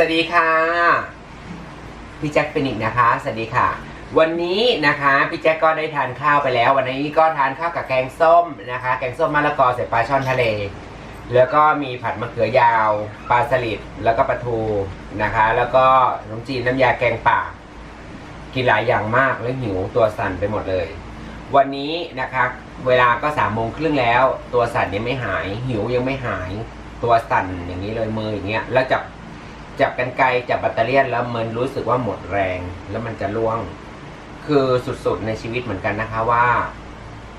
วัสดีค่ะ พี่แจ็คเป็นอีกนะคะ สวัสดีค่ะ วันนี้นะคะพี่แจ็คก็ได้ทานข้าวไปแล้ว วันนี้ก็ทานข้าวกับแกงส้มนะคะ แกงส้มมะละกอใส่ปลาช่อนทะเล แล้วก็มีผัดมะเขือยาว ปลาสลิดแล้วก็ปลาทูนะคะ แล้วก็ขนมจีนน้ำยาแกงป่า กินหลายอย่างมากแล้วหิวตัวสั่นไปหมดเลย วันนี้นะคะเวลาก็สามโมงครึ่งแล้ว ตัวสั่นยังไม่หาย หิวยังไม่หาย ตัวสั่นอย่างนี้เลยมืออย่างเงี้ยแล้วจับ จับกันไกลจับแบตเตอรี่แล้วมันรู้สึกว่าหมดแรงแล้วมันจะล่วง คือสุดๆในชีวิตเหมือนกันนะคะว่า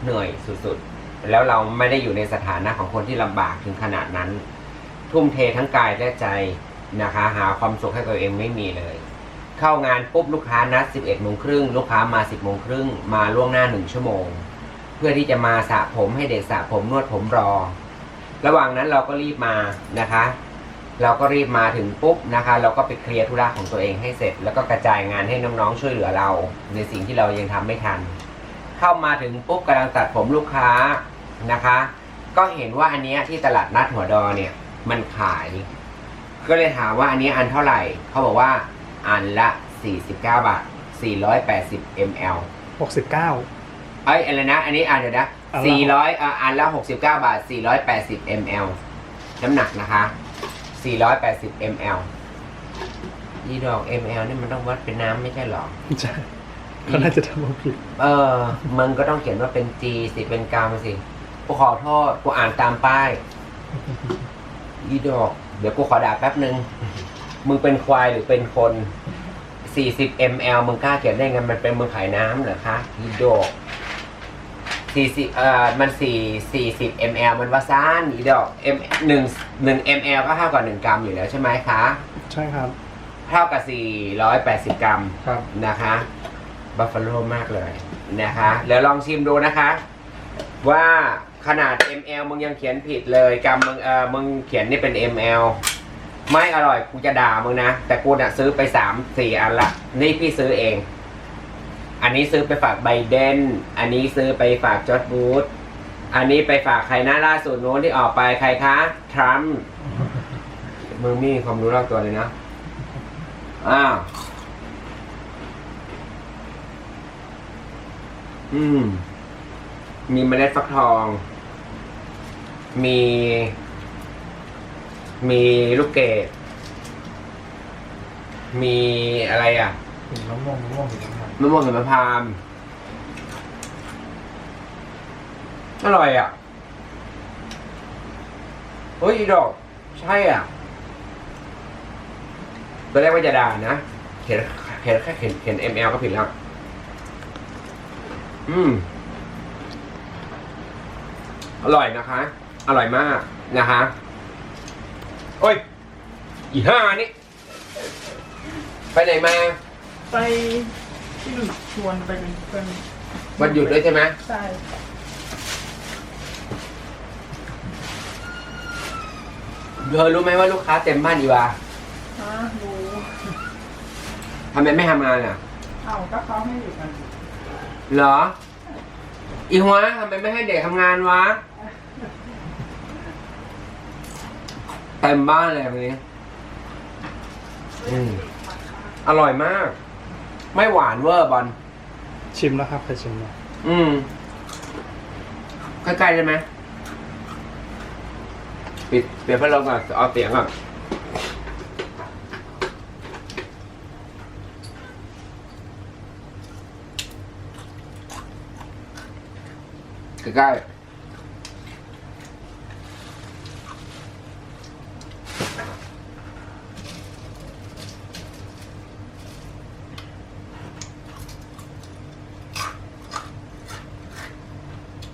เหนื่อยสุดๆ แล้วเราไม่ได้อยู่ในสถานะของคนที่ลำบากถึงขนาดนั้น ทุ่มเททั้งกายและใจนะคะ หาความสุขให้ตัวเองไม่มีเลย เข้างานปุ๊บลูกค้านัด 11โมงครึ่งลูกค้ามา 10โมงครึ่งมาล่วงหน้า1ชั่วโมง เพื่อที่จะมาสระผมให้เด็กสระผมนวดผมรอ ระหว่างนั้นเราก็รีบมานะคะ เราก็รีบมาถึงปุ๊บนะคะเราก็ไปเคลียร์ธุระของตัวเองให้เสร็จ แล้วก็กระจายงานให้น้องๆช่วยเหลือเรา ในสิ่งที่เรายังทำไม่ทัน เข้ามาถึงปุ๊บกำลังตัดผมลูกค้านะคะ ก็เห็นว่าอันเนี้ยที่ตลาดนัดหัวดอเนี่ยมันขาย ก็เลยถามว่าอันนี้อันเท่าไหร่เขาบอกว่าอันละ 49 บาท 480 ml หกสิบเก้าเอ้ยอะไรนะ อันนี้อ่านเดี๋ยวนะอันละสี่ร้อยอ่าอันละหกสิบเก้าบาทสี่ร้อยแปดสิบ ml น้ำหนักนะคะ สี่ร้อยแปดสิบ ml ยี่ดอก ml นี่มันต้องวัดเป็นน้ำไม่ใช่หรอ ใช่เขาน่าจะทำมาผิด เออมึงก็ต้องเขียนว่าเป็น G สิเป็นกรัมสิกูขอโทษกูอ่านตามป้าย ยี่ดอก เดี๋ยวกูขอด่าแป๊บนึง มึงเป็นควายหรือเป็นคน 40 ml มึงกล้าเขียนได้ไงมันเป็นมึงขายน้ำเหรอคะยี่ดอก 40เอ่อมัน4 40 ml มันว่าซ่านยี่ดอก m 1 1 ml ก็เท่ากับ1กรัมอยู่แล้วใช่ไหมคะ ใช่ครับ เท่ากับ480กรัมครับ นะคะบัฟฟาโลมากเลยนะคะเดี๋ยวลองชิมดูนะคะ ว่าขนาด ml มึงยังเขียนผิดเลยกำมึงเออมึงเขียนนี่เป็น ml ไม่อร่อยกูจะด่ามึงนะ แต่กูน่ะซื้อไปสามสี่อันละ นี่พี่ซื้อเอง อันนี้ซื้อไปฝากไบเดน อันนี้ซื้อไปฝากจอร์ดบูธอันนี้ไปฝากใครนะล่าสุดโน้นที่ออกไปใครคะทรัมป์มึงมมีความรู้รอบตัวเลยนะ อ้าว อืม มีเมล็ดฟักทอง มี มีลูกเกดมีอะไรอะ นมะม่วงมะม่วงหินมะม่วงมะม่วงหิมพานต์อร่อยอะเฮ้ยอีดอก ใช่อะตอนแรกว่าจะด่านะเขียนเขียนแค่เขียนเขียน ml ก็ผิดแล้ว อืม อร่อยนะคะ อร่อยมากนะคะ โอ้ย อีห้านี่ ไปไหนมา ไปที่หลุดชวนไปเป็นเพื่อนวันหยุดด้วยใช่ไหมใช่เธอรู้ไหมว่าลูกค้าเต็มบ้านอีวาฮะรู้ทำไมไม่ทำงานอะ เอ้าก็เขาให้อยู่กันเหรอ อีหัวทำไมไม่ให้เด็กทำงานวะเต็มบ้านเลยวันนี้อืมอร่อยมาก ไม่หวานเวอร์บอลชิมแล้วครับเคยชิมแล้วอืมใกล้ๆใช่ไหมปิดเปลี่ยนพัดลมก่อนเอาเสียงก่อนใกล้ๆ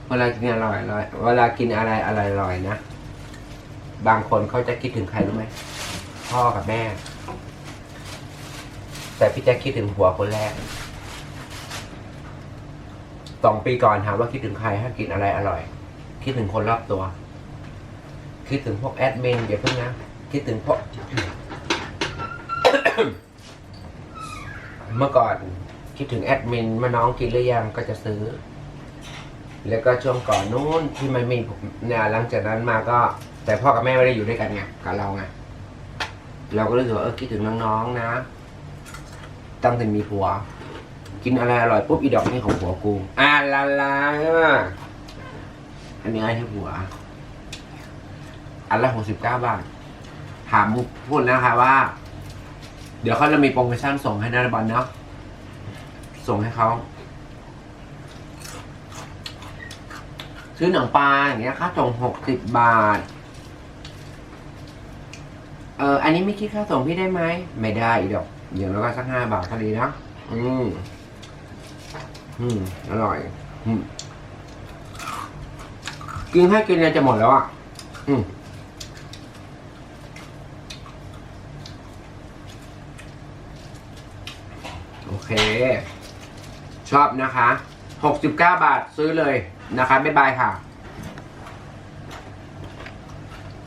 เวลากินอร่อยอร่อยเวลากินอะไรอร่อยอร่อยนะ บางคนเขาจะคิดถึงใครรู้ไหมพ่อกับแม่ แต่พี่แจ๊คคิดถึงหัวคนแรกสองปีก่อนถามว่าคิดถึงใครถ้ากินอะไรอร่อย คิดถึงคนรอบตัว คิดถึงพวกแอดมินอย่าเพิ่งนะคิดถึงพวกเมื่อก่อนคิดถึงแอดมินมาน้องกินหรือยังก็จะซื้อ แล้วก็ช่วงก่อนนู้นที่ไม่มีผมเนี่ยหลังจากนั้นมาก็ แต่พ่อกับแม่ไม่ได้อยู่ด้วยกันไงกับเราไงเราก็รู้สึกว่าเออคิดถึงน้องๆนะ ตั้งแต่มีผัว กินอะไรอร่อยปุ๊บอีดอกนี่ของผัวกูอ่าลาลาใช่ไหมอันนี้ให้ผัว อันละหกสิบเก้าบาทถามพูดนะคะว่า เดี๋ยวเขาจะมีโปรโมชั่นส่งให้นาบอลเนาะส่งให้เขา ซื้อหนังปลาอย่างเงี้ยค่าส่งหกสิบบาท เอออันนี้ไม่คิดค่าส่งพี่ได้ไหม ไม่ได้อีดอกอย่างน้อยก็สักห้าบาทก็ดีนะอืมอืมอร่อยอืมกินให้กินเลยจะหมดแล้วอะ อืมโอเค ชอบนะคะ 69 บาทซื้อเลย นะคะบ๊ายบายค่ะ